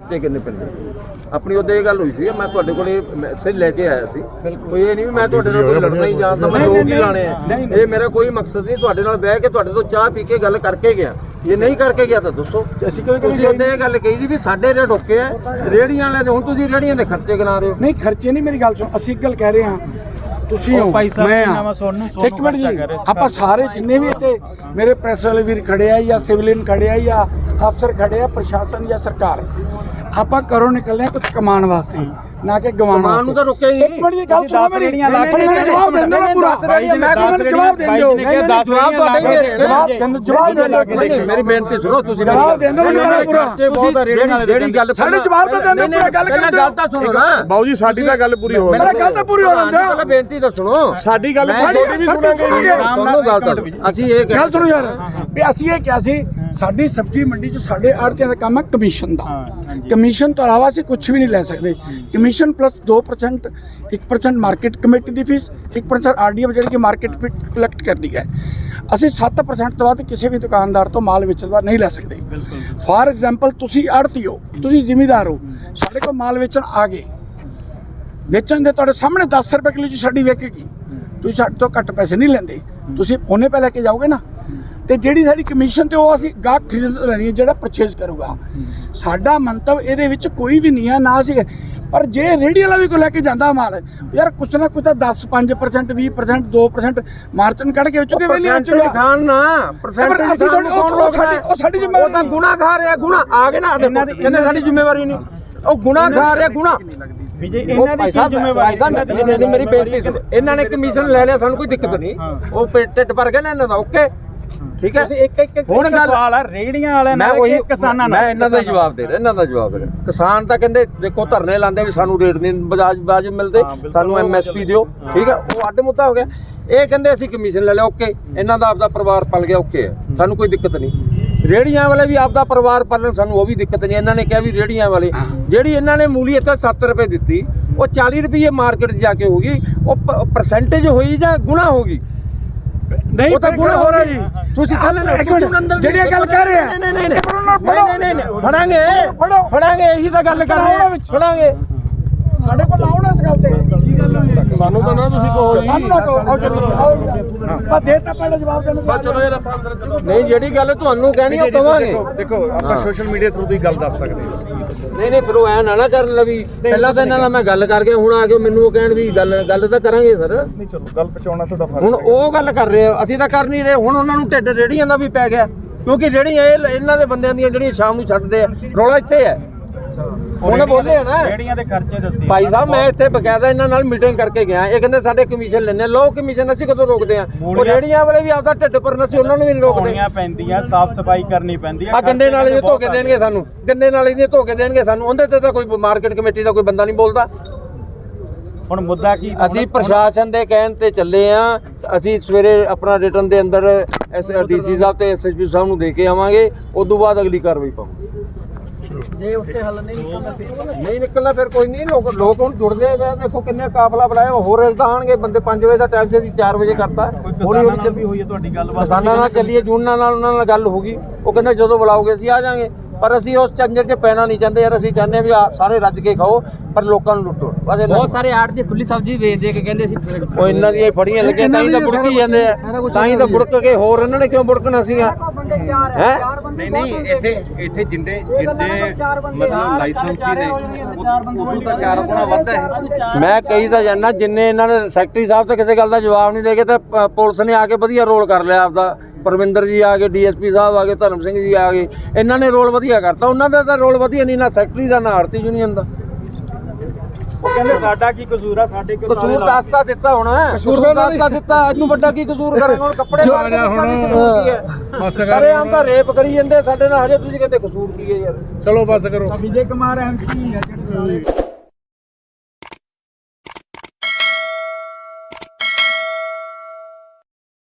ਤੇ ਕਿੰਨੇ ਪਿੰਡੇ ਆਪਣੀ ਉਹਦੇ ਇਹ ਗੱਲ ਹੋਈ ਸੀ ਮੈਂ ਤੁਹਾਡੇ ਕੋਲੇ ਮੈਸੇਜ ਲੈ ਕੇ ਆਇਆ ਸੀ। ਕੋਈ ਇਹ ਨਹੀਂ ਵੀ ਮੈਂ ਤੁਹਾਡੇ ਨਾਲ ਕੋਈ ਲੜਨਾ ਹੀ ਜਾਣਦਾ ਮੈਂ ਲੋਕ ਹੀ ਲਾਣੇ ਆ। ਇਹ ਮੇਰਾ ਕੋਈ ਮਕਸਦ ਨਹੀਂ ਤੁਹਾਡੇ ਨਾਲ ਬਹਿ ਕੇ ਤੁਹਾਡੇ ਤੋਂ ਚਾਹ ਪੀ ਕੇ ਗੱਲ ਕਰਕੇ ਗਿਆ। ਜੇ ਨਹੀਂ ਕਰਕੇ ਗਿਆ ਤਾਂ ਦੱਸੋ। ਅਸੀਂ ਕਿਉਂ ਤੁਸੀਂ ਉਹਦੇ ਇਹ ਗੱਲ ਕਹੀ ਸੀ ਵੀ ਸਾਡੇ ਰੇਟ ਓਕੇ ਆ ਰੇੜੀਆਂ ਵਾਲੇ ਹੁਣ ਤੁਸੀਂ ਰੇੜੀਆਂ ਦੇ ਖਰਚੇ ਗਿਣਾ ਰਹੇ ਹੋ। ਨਹੀਂ ਖਰਚੇ ਨਹੀਂ ਮੇਰੀ ਗੱਲ ਸੁਣ ਅਸੀਂ ਇੱਕ ਗੱਲ ਕਹਿ ਰਹੇ ਹਾਂ। ਤੁਸੀਂ ਹੋ ਮੈਂ ਹਾਂ। ਇੱਕ ਮਿੰਟ ਜੀ। ਆਪਾਂ ਸਾਰੇ ਜਿੰਨੇ ਵੀ ਇੱਥੇ ਮੇਰੇ ਪ੍ਰੈਸ ਵਾਲੇ ਵੀਰ ਖੜੇ ਆ ਜਾਂ ਸਿਵਲਿਅਨ ਖੜੇ ਆ ਜਾਂ ਅਫਸਰ ਖੜੇ ਆ ਪ੍ਰਸ਼ਾਸਨ ਜਾਂ ਸਰਕਾਰ ਆਪਾਂ ਘਰੋਂ ਨਿਕਲਦੇ ਆ ਕੁਝ ਕਮਾਉਣ ਵਾਸਤੇ ਨਾ ਕਿ ਗਵਾਉਣ ਕਮਾਉਣ ਨੂੰ ਤਾਂ ਰੁਕਿਆ ਹੀ ਇੱਕ ਮਿੰਟ ਦੀ ਗੱਲ ਤੁਸੀਂ ਸੁਣੋ ਮੇਰੀ। ਰੇਹੜੀਆਂ ਲਾ ਕੇ ਨਹੀਂ, ਨਹੀਂ, ਜਵਾਬ ਦਿੰਦਾ ਨਾ ਪੂਰਾ। ਮੈਂ ਤੁਹਾਨੂੰ ਜਵਾਬ ਰੇਹੜੀਆਂ ਦਿੰਦੇ ਹੋ। ਬਾਈ ਜੀ ਨੇ ਕਿਹਾ ਦਸ ਜਵਾਬ ਤੁਹਾਡਾ ਹੀ ਦੇ ਰਹੇ ਨੇ। ਜਵਾਬ ਦਿੰਦੇ ਜਵਾਬ ਦਿੰਦੇ ਨਹੀਂ ਨਹੀਂ ਮੇਰੀ ਬੇਨਤੀ ਸੁਣੋ ਤੁਸੀਂ ਮੇਰੀ ਜਵਾਬ ਹੋ ਨਹੀਂ, ਨਹੀਂ, ਪੂਰਾ। ਖਰਚੇ ਬਹੁਤ ਆ ਰੇੜੀਆਂ ਵਾਲੇ ਜਿਹੜੀ ਗੱਲ ਸਾਡੇ ਜਵਾਬ ਤਾਂ ਦਿੰਦੇ ਪੂਰਾ ਗੱਲ ਕਰਦੇ। ਗੱਲ ਤਾਂ ਸੁਣੋ ਨਾ। ਬਾਊ ਜੀ ਸਾਡੀ ਤਾਂ ਗੱਲ ਪੂਰੀ ਹੋ ਮੇਰਾ ਗੱਲ ਤਾਂ ਪੂਰੀ ਹੋ ਲੈਂਦਾ ਪਹਿਲਾਂ ਬੇਨਤੀ ਤਾਂ ਸੁਣੋ। ਸਾਡੀ ਗੱਲ ਮੈਂ ਤੁਹਾਡੀ ਵੀ ਸੁਣਾਂਗੇ। ਸੁਣੋ ਗੱਲ ਤਾਂ ਅਸੀਂ ਇਹ ਗੱਲ ਸੁਣੋ ਯਾਰ। ਵੀ ਅਸੀਂ ਇਹ ਕਿਹਾ ਸੀ ਸਾਡੀ ਸਬਜ਼ੀ ਮੰਡੀ 'ਚ ਸਾਡੇ ਆੜਤੀਆਂ ਦਾ ਕੰਮ ਹੈ ਕਮਿਸ਼ਨ ਦਾ ਕਮਿਸ਼ਨ ਤੋਂ ਇਲਾਵਾ ਅਸੀਂ ਕੁਝ ਵੀ ਨਹੀਂ ਲੈ ਸਕਦੇ। ਕਮਿਸ਼ਨ ਪਲੱਸ 2% 1% ਮਾਰਕੀਟ ਕਮੇਟੀ ਦੀ ਫੀਸ 1% ਆਰਡੀਐਫ ਜਿਹੜੀ ਕਿ ਮਾਰਕੀਟ ਫਿਟ ਕਲੈਕਟ ਕਰਦੀ ਹੈ। ਅਸੀਂ 7% ਤੋਂ ਵੱਧ ਕਿਸੇ ਵੀ ਦੁਕਾਨਦਾਰ ਤੋਂ ਮਾਲ ਵੇਚਣ ਬਾਅਦ ਨਹੀਂ ਲੈ ਸਕਦੇ। ਫਾਰ ਐਗਜ਼ਾਮਪਲ ਤੁਸੀਂ ਆੜਤੀ ਹੋ ਤੁਸੀਂ ਜ਼ਿਮੀਦਾਰ ਹੋ ਸਾਡੇ ਕੋਲ ਮਾਲ ਵੇਚਣ ਆ ਗਏ। ਵੇਚਣ ਦੇ ਤੁਹਾਡੇ ਸਾਹਮਣੇ 10 ਰੁਪਏ ਕਿਲੋ ਚ ਸਾਡੀ ਵਿਕੇਗੀ ਤੁਸੀਂ ਸਾਡੇ ਤੋਂ ਘੱਟ ਪੈਸੇ ਨਹੀਂ ਲੈਂਦੇ। ਤੁਸੀਂ ਉਹਨੇ ਪੈ ਲੈ ਕੇ ਜਾਓਗੇ ਨਾ। ਤੇ ਜਿਹੜੀ ਸਾਡੀ ਕਮਿਸ਼ਨ ਤੇ ਉਹ ਅਸੀਂ ਗਾਹਕ ਖਰੀਦ ਲੈਣੀ ਹੈ ਜਿਹੜਾ ਪਰਚੇਜ਼ ਕਰੂਗਾ। ਸਾਡਾ ਮੰਤਵ ਇਹਦੇ ਵਿੱਚ ਕੋਈ ਵੀ ਨਹੀਂ ਹੈ ਨਾ ਅਸੀਂ ਪਰ ਜੇ ਰੇਹੜੀ ਵਾਲਾ ਵੀ ਕੋਈ ਲੈ ਕੇ ਜਾਂਦਾ ਮਾਲ ਯਾਰ ਕੁਛ ਨਾ ਕੁਛ ਤਾਂ 10 5% 20% 2% ਮਾਰਜਨ ਕੱਢ ਕੇ ਵਿੱਚੋਂ ਵੇਲੇ ਪਰਸੈਂਟੇਜ ਖਾਣ ਨਾ ਪਰਸੈਂਟੇਜ ਅਸੀਂ ਉਹ- ਕੌਣ ਉਹ ਰੋਕਦਾ? ਸਾਡੀ- ਉਹ ਸਾਡੀ ਉਹ ਤਾਂ ਜ਼ਿੰਮੇਵਾਰੀ ਗੁਨਾਹ ਖਾ ਰਿਹਾ ਗੁਨਾਹ। ਆ ਗਏ ਨਾ ਕਹਿੰਦੇ ਸਾਡੀ ਜ਼ਿੰਮੇਵਾਰੀ ਨਹੀਂ। ਉਹ ਗੁਨਾਹ ਖਾ ਰਿਹਾ ਗੁਨਾਹ। ਵੀ ਜੇ ਉਹ ਇਹਨਾਂ ਦੀ ਕੀ ਜ਼ਿੰਮੇਵਾਰੀ ਮੇਰੀ ਬੇਨਤੀ ਨੇ ਕਮਿਸ਼ਨ ਲੈ ਲਿਆ ਸਾਨੂੰ ਕੋਈ ਦਿੱਕਤ ਨਹੀਂ। ਉਹ ਪੇਟ ਢਿੱਡ ਭਰ ਗਿਆ ਨਾ ਇਹਨਾਂ ਦਾ ਓਕੇ। ਠੀਕ ਹੈ? ਤੁਸੀਂ ਇੱਕ ਇੱਕ ਹੁਣ ਗੱਲ- ਸਵਾਲ ਆ ਰੇੜੀਆਂ ਵਾਲਿਆਂ ਮੈਂ ਨਾਲ ਉਹੀ ਕਿ ਕਿਸਾਨਾਂ ਨਾਲ ਮੈਂ ਇਹਨਾਂ ਦਾ ਹੀ ਜਵਾਬ ਦੇ ਰਿਹਾ ਇਹਨਾਂ ਦਾ ਜਵਾਬ ਦੇ ਰਿਹਾ। ਕਿਸਾਨ ਤਾਂ ਕਹਿੰਦੇ ਦੇਖੋ ਧਰਨੇ ਲਾਉਂਦੇ ਵੀ ਸਾਨੂੰ ਰੇਟ ਨਹੀਂ ਬਜਾਜ ਬਾਜ ਮਿਲਦੇ ਹਾਂ, ਬਿਲਕੁਲ ਸਾਨੂੰ ਉਹ ਐਮਐਸਪੀ ਦਿਓ ਠੀਕ ਹੈ? ਉਹ ਅੱਡ ਮੁੱਦਾ ਹੋ ਗਿਆ। ਇਹ ਕਹਿੰਦੇ ਅਸੀਂ ਕਮਿਸ਼ਨ ਲੈ ਲਿਆ ਓਕੇ। ਇਹਨਾਂ ਦਾ ਆਪਦਾ ਪਰਿਵਾਰ ਪਲ ਗਿਆ ਓਕੇ ਹੈ। ਸਾਨੂੰ ਕੋਈ ਦਿੱਕਤ ਨਹੀਂ। ਰੇੜੀਆਂ ਵਾਲੇ ਵੀ ਆਪਦਾ ਪਰਿਵਾਰ ਪਾਲਣ ਸਾਨੂੰ ਉਹ ਵੀ ਦਿੱਕਤ ਨਹੀਂ। ਇਹਨਾਂ ਨੇ ਕਿਹਾ ਵੀ ਰੇੜੀਆਂ ਵਾਲੇ ਜਿਹੜੀ ਇਹਨਾਂ ਨੇ ਮੂਲੀ ਇੱਥੇ 7 ਰੁਪਏ ਦਿੱਤੀ ਉਹ 40 ਰੁਪਏ ਮਾਰਕੀਟ 'ਚ ਜਾ ਕੇ ਹੋਗੀ ਉਹ ਪਰਸੈਂਟੇਜ ਹੋਈ ਜਾਂ ਗੁਣਾ ਹੋਗੀ ਨਹੀਂ ਉਹ ਤਾਂ ਕਿਹੜਾ ਹੋ ਰਿਹਾ ਜੀ। ਤੁਸੀਂ ਥੱਲੇ ਨਾ ਇੱਕ ਮਿੰਟ, ਜਿਹੜੀ ਇਹ ਗੱਲ ਕਹਿ ਰਹੇ ਆ। ਨਹੀਂ ਨਹੀਂ ਨਹੀਂ ਨਹੀਂ ਨਹੀਂ ਨਹੀਂ ਨਹੀਂ ਫੜਾਂਗੇ ਫੜੋ। ਫੜਾਂਗੇ ਇਹੀ ਤਾਂ ਗੱਲ ਕਰ ਰਹੇ ਆ। ਫੜਾਂਗੇ। ਸਾਡੇ ਕੋਲ ਆਉਣਾ ਇਸ ਗੱਲ ਤੇ। ਕੀ ਗੱਲ ਹੋਈ? ਸਾਨੂੰ ਤਾਂ ਨਾ ਤੁਸੀਂ ਕਹੋ ਜੀ। ਸਾਨੂੰ ਨਾ ਕਹੋ। ਆਓ ਚਲੋ ਬਸ ਦੇ ਤਾਂ ਪਹਿਲਾਂ ਜਵਾਬ ਦੇਣ ਬਸ ਚਲੋ ਯਾਰ ਆਪਾਂ ਅੰਦਰ ਚਲੋ। ਨਹੀਂ ਜਿਹੜੀ ਗੱਲ ਤੁਹਾਨੂੰ ਕਹਿਣੀ ਉਹ ਕਵਾਂਗੇ। ਦੇਖੋ ਆਪਾਂ। ਸੋਸ਼ਲ ਮੀਡੀਆ ਥਰੂ ਦੀ ਗੱਲ ਦੱਸ ਸਕਦੇ ਹਾਂ। ਨਹੀਂ ਨਹੀਂ ਫਿਰ ਉਹ ਐ ਨਾ ਨਾ ਕਰਨ ਲਵੀ। ਪਹਿਲਾਂ ਤਾਂ ਇਹਨਾਂ ਨਾਲ ਮੈਂ ਗੱਲ ਕਰਕੇ ਹੁਣ ਆ ਕੇ ਮੈਨੂੰ ਉਹ ਕਹਿਣ ਵੀ ਗੱਲ ਗੱਲ ਤਾਂ ਕਰਾਂਗੇ ਸਰ ਨਹੀਂ ਚਲੋ ਗੱਲ ਪਹੁੰਚਾਉਣਾ ਤੁਹਾਡਾ ਫਰਜ਼ ਹੁਣ ਉਹ ਗੱਲ ਕਰ ਰਹੇ ਆ ਅਸੀਂ ਤਾਂ ਕਰ ਨਹੀਂ ਰਹੇ। ਹੁਣ ਉਹਨਾਂ ਨੂੰ ਢਿੱਡ ਰੇੜੀਆਂ ਦਾ ਵੀ ਪੈ ਗਿਆ। ਕਿਉਂਕਿ ਰੇੜੀਆਂ ਇਹ ਇਹਨਾਂ ਦੇ ਬੰਦਿਆਂ ਦੀਆਂ ਜਿਹੜੀਆਂ ਸ਼ਾਮ ਨੂੰ ਛੱਡਦੇ ਆ ਰੌਲਾ ਇੱਥੇ ਹੈ। ਉਹਨੇ ਬੋਲੇ ਨਾ। ਰੇੜੀਆਂ ਦੇ ਖਰਚੇ ਦੱਸੀ ਭਾਈ ਸਾਹਿਬ ਮੈਂ ਇੱਥੇ ਬਕਾਇਦਾ ਇਹਨਾਂ ਨਾਲ ਮੀਟਿੰਗ ਕਰਕੇ ਗਿਆ। ਇਹ ਕਹਿੰਦੇ ਸਾਡੇ ਕਮਿਸ਼ਨ ਲੈਣੇ ਲੋ ਕਮਿਸ਼ਨ ਅਸੀਂ ਕਦੋਂ ਰੋਕਦੇ ਆ? ਉਹ ਰੇੜੀਆਂ ਵਾਲੇ ਵੀ ਆਪਦਾ ਢਿੱਡ ਭਰਨ ਅਸੀਂ ਉਹਨਾਂ ਨੂੰ ਵੀ ਨਹੀਂ ਰੋਕਦੇ। ਪਾਉਣੀਆਂ ਪੈਂਦੀਆਂ ਸਾਫ਼ ਸਫ਼ਾਈ ਕਰਨੀ ਪੈਂਦੀ ਆ ਗੰਦੇ ਨਾਲੇ ਦੇ ਧੋ ਕੇ ਦੇਣਗੇ ਸਾਨੂੰ। ਗੰਦੇ ਨਾਲੇ ਦੇ ਧੋ ਕੇ ਦੇਣਗੇ ਸਾਨੂੰ। ਉਹਦੇ ਤੇ ਤਾਂ ਕੋਈ ਮਾਰਕੀਟ ਕਮੇਟੀ ਦਾ ਕੋਈ ਬੰਦਾ ਨਹੀਂ ਬੋਲਦਾ। ਹੁਣ ਮੁੱਦਾ ਕੀ ਅਸੀਂ ਪ੍ਰਸ਼ਾਸਨ ਦੇ ਕਹਿਣ ਤੇ ਚੱਲੇ ਆ। ਅਸੀਂ ਸਵੇਰੇ ਆਪਣਾ ਰਿਟਰਨ ਦੇ ਅੰਦਰ ਐਸ ਡੀਸੀ ਸਾਹਿਬ ਤੇ ਐਸਐਸਪੀ ਸਾਹਿਬ ਨੂੰ ਦੇ ਕੇ ਆਵਾਂਗੇ। ਉਸ ਤੋਂ ਬਾਅਦ ਅਗਲੀ ਕਾਰਵਾਈ ਪਾਵਾਂਗੇ। ਜੇ ਉੱਤੇ ਹੱਲ ਨਹੀਂ ਨਿਕਲਦਾ ਫਿਰ ਨਹੀਂ ਨਿਕਲਣਾ ਫਿਰ ਕੋਈ ਨਹੀਂ ਲੋਕ ਲੋਕ ਹੁਣ ਜੁੜਦੇ ਆ ਦੇਖੋ ਕਿੰਨੇ ਕਾਫਲਾ ਬਣਾਇਆ ਹੋਰ ਇਸਦਾ ਆਣਗੇ ਬੰਦੇ 5 ਵਜੇ ਦਾ ਟਾਈਮ ਸੀ ਅਸੀਂ 4 ਵਜੇ ਕਰਤਾ। ਹੌਲੀ ਹੌਲੀ ਕਿਸਾਨਾਂ ਨਾਲ ਵੀ ਹੋਈ ਹੈ ਤੁਹਾਡੀ ਗੱਲਬਾਤ? ਕਿਸਾਨਾਂ ਨਾਲ ਚੱਲੀਏ ਜੂਨਾਂ ਨਾਲ ਉਹਨਾਂ ਨਾਲ ਗੱਲ ਹੋਗੀ ਉਹ ਕਹਿੰਦੇ ਜਦੋਂ ਬੁਲਾਓਗੇ ਅਸੀਂ ਆ ਜਾਾਂਗੇ। ਪਰ ਅਸੀਂ ਉਸ ਚੰਜਰ 'ਚ ਪੈਣਾ ਨਹੀਂ ਚਾਹੁੰਦੇ ਯਾਰ ਅਸੀਂ ਚਾਹੁੰਦੇ ਹਾਂ ਵੀ ਆ- ਸਾਰੇ ਰੱਜ ਕੇ ਖਾਓ ਪਰ ਲੋਕਾਂ ਨੂੰ ਲੁੱਟੋ। ਬਸ ਇਹਨਾਂ ਬਹੁਤ ਸਾਰੇ ਆੜ ਦੀ ਖੁੱਲੀ ਸਬਜ਼ੀ ਵੇਚ ਦੇ ਕੇ ਕਹਿੰਦੇ ਸੀ ਉਹ ਇਹਨਾਂ ਦੀਆਂ ਫੜੀਆਂ ਲੱਗੀਆਂ ਤਾਂ ਹੀ ਤਾਂ ਬੁੜਕੀ ਜਾਂਦੇ ਆ। ਤਾਂ ਹੀ ਤਾਂ ਬੁੜਕ ਕੇ ਹੋਰ ਇਹਨਾਂ ਨੇ ਕਿਉਂ ਬੁੜਕਣਾ ਸੀਗਾ? ਹੈ। ਨਹੀਂ ਨਹੀਂ ਇੱਥੇ ਇੱਥੇ। ਜਿੰਦੇ ਜਿੰਦੇ ਮਤਲਬ ਲਾਇਸੈਂਸੀ ਨੇ ਉਦੋਂ ਤਾਂ ਚਾਰ ਗੁਣਾ ਵੱਧ ਹੈ। ਮੈਂ ਕਹੀ ਤਾਂ ਜਾਨਾ ਜਿੰਨੇ ਇਹਨਾਂ ਨੇ ਸੈਕਟਰੀ ਸਾਹਿਬ ਤਾਂ ਕਿਸੇ ਗੱਲ ਦਾ ਜਵਾਬ ਨਹੀਂ ਦੇਗੇ ਤੇ ਪ- ਪੁਲਿਸ ਨੇ ਆ ਕੇ ਵਧੀਆ ਰੋਲ ਕਰ ਲਿਆ ਆਪਦਾ। ਪਰਮਿੰਦਰ ਜੀ ਆ ਗਏ ਡੀਐਸਪੀ ਸਾਹਿਬ ਆ ਗਏ ਧਰਮ ਸਿੰਘ ਜੀ ਆ ਗਏ। ਇਹਨਾਂ ਨੇ ਰੋਲ ਵਧੀਆ ਕਰਤਾ। ਉਹਨਾਂ ਦਾ ਤਾਂ ਰੋਲ ਵਧੀਆ ਨਹੀਂ ਨਾ ਸੈਕਟਰੀ ਦਾ ਨਾ ਆਰਤੀ ਯੂਨੀਅਨ ਦਾ। ਉਹ ਕਹਿੰਦੇ ਸਾਡਾ ਕੀ ਕਸੂਰ ਆ? ਸਾਡੇ ਕਿਉਂ ਤਾਲੇ ਕਸੂਰ ਦੱਸਤਾ ਦਿੱਤਾ ਹੁਣ ਕਸੂਰ ਦੱਸਤਾ ਦਿੱਤਾ। ਇਹਨੂੰ ਵੱਡਾ ਕੀ ਕਸੂਰ ਕਰੇਗਾ? ਹੁਣ ਕੱਪੜੇ ਮਾਰ ਕੇ ਦਿੱਤਾ ਵੀ ਕਸੂਰ ਕੀ ਹੈ? ਸਾਰੇ ਆਮ ਤਾਂ ਰੇਪ ਕਰੀ ਜਾਂਦੇ। ਸਾਡੇ ਨਾਲ ਹਜੇ ਤੁਸੀਂ ਕਹਿੰਦੇ ਕਸੂਰ ਕੀ ਹੈ ਯਾਰ? ਚਲੋ ਬਸ ਕਰੋ। ਵਿਜੇ ਕੁਮਾਰ ਐਮਪੀ ਹੈ। ਜਿਹੜੇ